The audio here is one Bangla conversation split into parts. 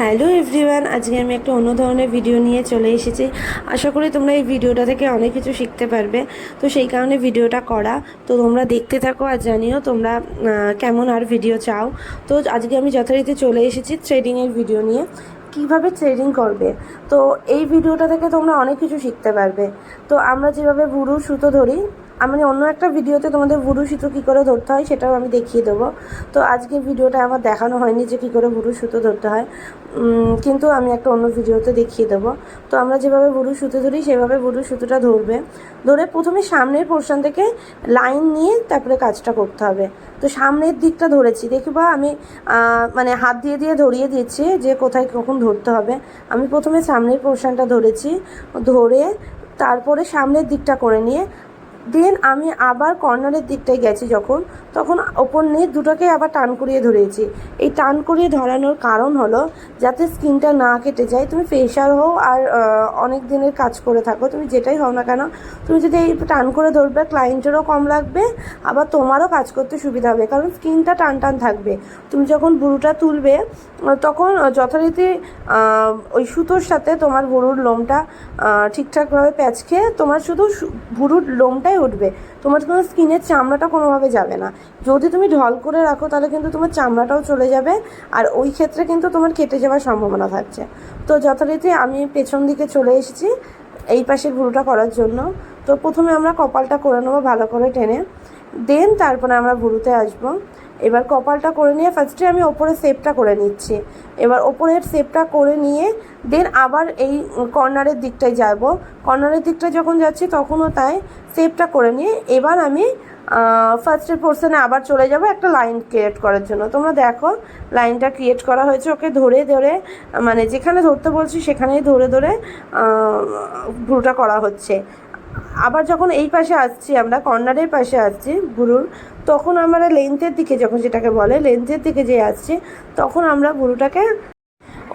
হ্যালো এভরিওয়ান, আজকে আমি একটা অন্য ধরনের ভিডিও নিয়ে চলে এসেছি। আশা করি তোমরা এই ভিডিওটা থেকে অনেক কিছু শিখতে পারবে। তো সেই কারণে ভিডিওটা করা। তো তোমরা দেখতে থাকো আর জানিও তোমরা কেমন আর ভিডিও চাও। তো আজকে আমি যথারীতি চলে এসেছি থ্রেডিংয়ের ভিডিও নিয়ে। কীভাবে থ্রেডিং করবে? তো এই ভিডিওটা থেকে তোমরা অনেক কিছু শিখতে পারবে। তো আমরা যেভাবে বুড়ো সুতো ধরি আমি অন্য একটা ভিডিওতে তোমাদের বুড়ো সুতো কী করে ধরতে হয় সেটাও আমি দেখিয়ে দেবো। তো আজকে ভিডিওটা আমার দেখানো হয়নি যে কী করে বুড়ো সুতো ধরতে হয়। কিন্তু আমি একটা অন্য ভিডিওতে দেখিয়ে দেবো। তো আমরা যেভাবে বুড়ো সুতো ধরি সেভাবে বুড়ো সুতোটা ধরবে। ধরে প্রথমে সামনের পোর্শন থেকে লাইন নিয়ে তারপরে কাজটা করতে হবে। তো সামনের দিকটা ধরেছি। দেখি দেখবা আমি মানে হাত দিয়ে দিয়ে ধরিয়ে দিচ্ছি যে কোথায় কখন ধরতে হবে। আমি প্রথমে সামনের পোর্শনটা ধরেছি। ধরে তারপরে সামনের দিকটা করে নিয়ে দেন আমি আবার কর্নারের দিকটায় গেছি যখন তখন ওপর নিয়ে দুটোকে আবার টান করিয়ে ধরেছি। এই টান করিয়ে ধরানোর কারণ হলো, যাতে স্কিনটা না কেটে যায়, তুমি ফেশিয়াল হও আর অনেক দিনের কাজ করে থাকো। তুমি যেটাই হও না কেন, তুমি যদি এই টান করে ধরবে ক্লায়েন্টেরও কম লাগবে, আবার তোমারও কাজ করতে সুবিধা হবে, কারণ স্কিনটা টান টান থাকবে। তুমি যখন বুড়োটা তুলবে তখন যথারীতি ওই সুতোর সাথে তোমার বুড়োর লোমটা ঠিকঠাকভাবে প্যাচ খেয়ে তোমার শুধু বুড়োর লোমটাই উঠবে। তোমার কোনো স্কিনের চামড়াটা কোনোভাবে যাবে না। যদি তুমি ঢল করে রাখো, তাহলে কিন্তু তোমার চামড়াটাও চলে যাবে আর ওই ক্ষেত্রে কিন্তু তোমার কেটে যাওয়ার সম্ভাবনা থাকছে। তো যথারীতি আমি পেছন দিকে চলে এসেছি এই পাশের ভুরুটা করার জন্য। তো প্রথমে আমরা কপালটা করে নেব ভালো করে টেনে। দেন তারপরে আমরা ভুরুতে আসব। এবার কপালটা করে নিয়ে ফার্স্টে আমি ওপরের শেপটা করে নিচ্ছি। এবার ওপরের শেপটা করে নিয়ে দেন আবার এই কর্নারের দিকটায় যাব। কর্নারের দিকটায় যখন যাচ্ছি তখনও তাই শেপটা করে নিয়ে এবার আমি ফার্স্টের পোর্শনে আবার চলে যাব একটা লাইন ক্রিয়েট করার জন্য। তোমরা দেখো লাইনটা ক্রিয়েট করা হয়েছে ওকে ধরে ধরে মানে যেখানে ধরতে বলছি সেখানেই ধরে ধরে ভুরুটা করা হচ্ছে। আবার যখন এই পাশে আসছি আমরা কর্নারের পাশে আসছি বুড়ুর তখন আমরা লেন্থের দিকে যখন যেটাকে বলে লেন্থের দিকে যে আসছি, তখন আমরা বুড়োটাকে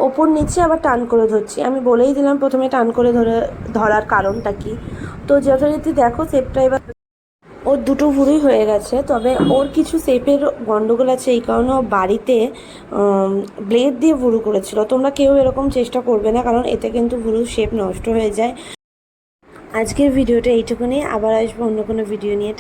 ওপর নিচে আবার টান করে ধরছি। আমি বলেই দিলাম প্রথমে টান করে ধরে ধরার কারণটা কি। তো যথারীতি দেখো শেপটা এবার ওর দুটো ভুরুই হয়ে গেছে, তবে ওর কিছু শেপের গন্ডগোল আছে এই কারণে ও বাড়িতে ব্লেড দিয়ে ভুরু করেছিল। তোমরা কেউ এরকম চেষ্টা করবে না, কারণ এতে কিন্তু ভুরুর শেপ নষ্ট হয়ে যায়। আজকের ভিডিওটা এইটুকুনি। আবার আসব অন্য কোনো ভিডিও নিয়ে।